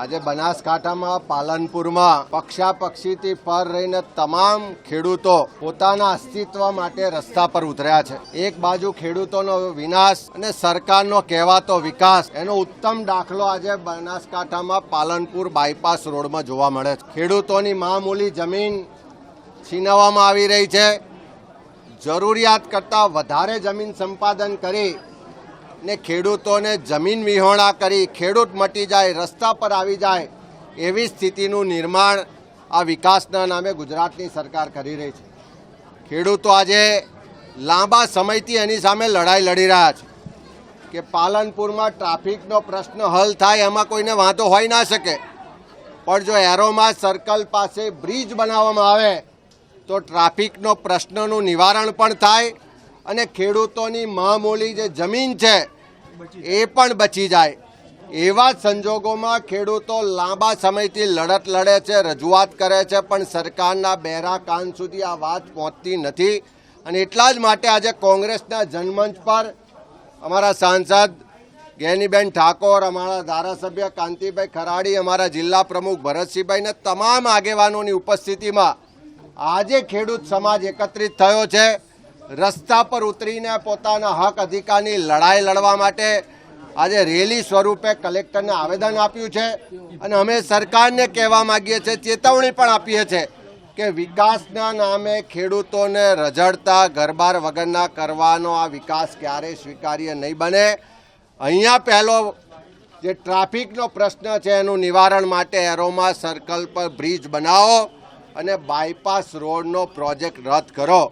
આજે બનાસકાંઠામાં, પાલનપુરમાં પક્ષાપક્ષીથી પર રહીને તમામ ખેડૂતો પોતાના અસ્તિત્વ માટે રસ્તા પર ઉતર્યા છે. એક બાજુ ખેડૂતોનો વિનાશ અને સરકારનો કહેવાતો વિકાસ, એનો ઉત્તમ દાખલો આજે બનાસકાંઠામાં પાલનપુર બાયપાસ રોડમાં જોવા મળે છે. ખેડૂતોની મામૂલી જમીન છીનવવામાં આવી રહી છે. જરૂરિયાત કરતાં વધારે જમીન સંપાદન કરી ને ખેડૂતોને જમીન વિહોણા કરી ખેડૂત મટી જાય, રસ્તા પર આવી જાય એવી સ્થિતિનું નિર્માણ આ વિકાસના નામે ગુજરાતની સરકાર કરી રહી છે. ખેડૂતો આજે લાંબા સમયથી એની સામે લડાઈ લડી રહ્યા છે કે પાલનપુરમાં ટ્રાફિકનો પ્રશ્ન હલ થાય એમાં કોઈને વાંધો હોઈ ના શકે. પણ જો એરોમાં સર્કલ પાસે બ્રિજ બનાવવામાં આવે તો ટ્રાફિકનો પ્રશ્નનું નિવારણ પણ થાય અને ખેડૂતોની મામૂલી જે જમીન છે, એ પણ બચી જાય. એવા સંજોગોમાં ખેડૂતો લાંબા સમયથી લડત લડે છે, રજૂઆત કરે છે, પણ સરકારના બહેરા કાન સુધી આ વાત પહોંચતી નથી. અને એટલા જ માટે આજે કોંગ્રેસના જનમંચ પર અમારા સાંસદ ગેનીબેન ઠાકોર, અમારા ધારાસભ્ય કાંતિભાઈ ખરાડી, અમારા જિલ્લા પ્રમુખ ભરતસિંહભાઈને તમામ આગેવાનોની ઉપસ્થિતિમાં આજે ખેડૂત સમાજ એકત્રિત થયો છે. રસ્તા પર ઉતરીને પોતાના હક અધિકારની લડાઈ લડવા માટે આજે રેલી સ્વરૂપે કલેક્ટરને આવેદન આપ્યું છે અને અમે સરકારને કહેવા માંગીએ છીએ, ચેતવણી પણ આપીએ છીએ કે વિકાસના નામે ખેડૂતોને રઝળતા ઘરબાર વગરના કરવાનો આ વિકાસ ક્યારેય સ્વીકાર્ય નહીં બને. અહીંયા પહેલો જે ટ્રાફિકનો પ્રશ્ન છે એનું નિવારણ માટે એરોમા સર્કલ પર બ્રિજ બનાવો અને બાયપાસ રોડનો પ્રોજેક્ટ રદ કરો.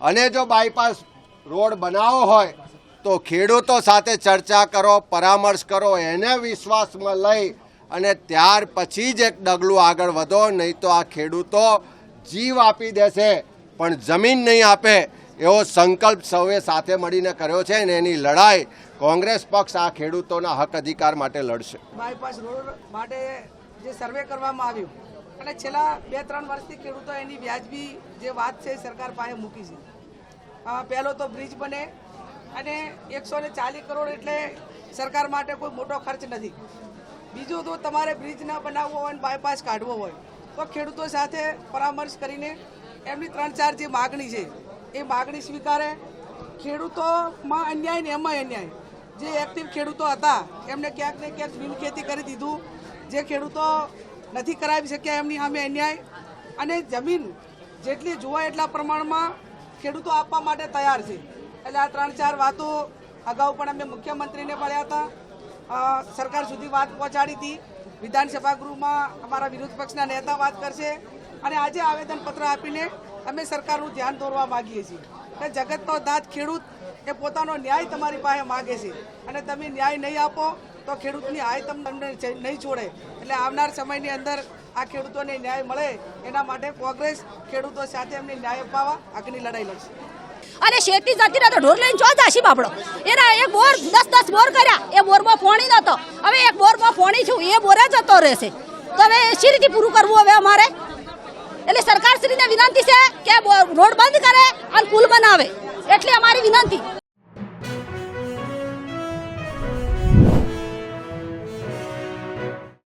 અને જો બાયપાસ રોડ બનાવવો હોય, તો ખેડૂતો સાથે ચર્ચા કરો, પરામર્શ કરો, એને વિશ્વાસમાં લઈ અને ત્યાર પછી જ એક ડગલું આગળ વધો, નહીં તો આ ખેડૂતો જીવ આપી દેશે, પણ જમીન નહીં આપે, એવો સંકલ્પ સૌએ સાથે મળીને કર્યો છે અને એની લડાઈ કોંગ્રેસ પક્ષ આ ખેડૂતોના હક અધિકાર માટે લડશે. બાયપાસ રોડ માટે જે સર્વે કરવામાં આવ્યું અને છેલ્લા બે ત્રણ વર્ષથી ખેડૂતો એની વ્યાજબી જે વાત છે સરકાર પાસે મૂકી છે. પહેલો તો બ્રિજ બને અને એકસો ને ચાલીસ કરોડ એટલે સરકાર માટે કોઈ મોટો ખર્ચ નથી. બીજું તો તમારે બ્રિજ ના બનાવવો હોય અને બાયપાસ કાઢવો હોય, તો ખેડૂતો સાથે પરામર્શ કરીને એમની ત્રણ ચાર જે માગણી છે, એ માગણી સ્વીકારે. ખેડૂતોમાં અન્યાય ને એમાં અન્યાય. જે એક્ટિવ ખેડૂતો હતા, એમને ક્યાંક ને ક્યાંક બિનખેતી કરી દીધું. જે ખેડૂતો નથી કરાવી શક્યા એમની સામે અન્યાય. અને જમીન જેટલી જોવાય એટલા પ્રમાણમાં ખેડૂતો આપવા માટે તૈયાર છે. એટલે આ ત્રણ ચાર વાતો અગાઉ પણ અમે મુખ્યમંત્રીને મળ્યા હતા. સરકાર સુધી વાત પહોંચાડી હતી. વિધાનસભા ગૃહમાં અમારા વિરોધ પક્ષના નેતા વાત કરશે. અને આજે આવેદનપત્ર આપીને અમે સરકારનું ધ્યાન દોરવા માગીએ છીએ. જગતનો દાંત ખેડૂત એ પોતાનો ન્યાય તમારી પાસે માગે છે. અને તમે ન્યાય નહીં આપો તો ખેડૂતની આય તમને નહીં છોડે. એટલે આવનાર સમયની અંદર આ ખેડૂતોને ન્યાય મળે, એના માટે કોંગ્રેસ ખેડૂતો સાથે એમને ન્યાય અપાવવા આગની લડાઈ લડશે. અને શેઠની જતી રહે તો ઢોર લઈને જો જાશી બાપડો? એના એક બોર દસ દસ બોર કર્યા, એ બોરમાં ફોણી નતો. હવે એક બોરમાં ફોણી છું, એ બોરે જતો રહેશે. તો હવે શી રીતે પૂરું કરવું હવે અમારે? એટલે સરકારશ્રીને વિનંતી છે કે રોડ બંધ કરે અને પુલ બનાવે. એટલી અમારી વિનંતી.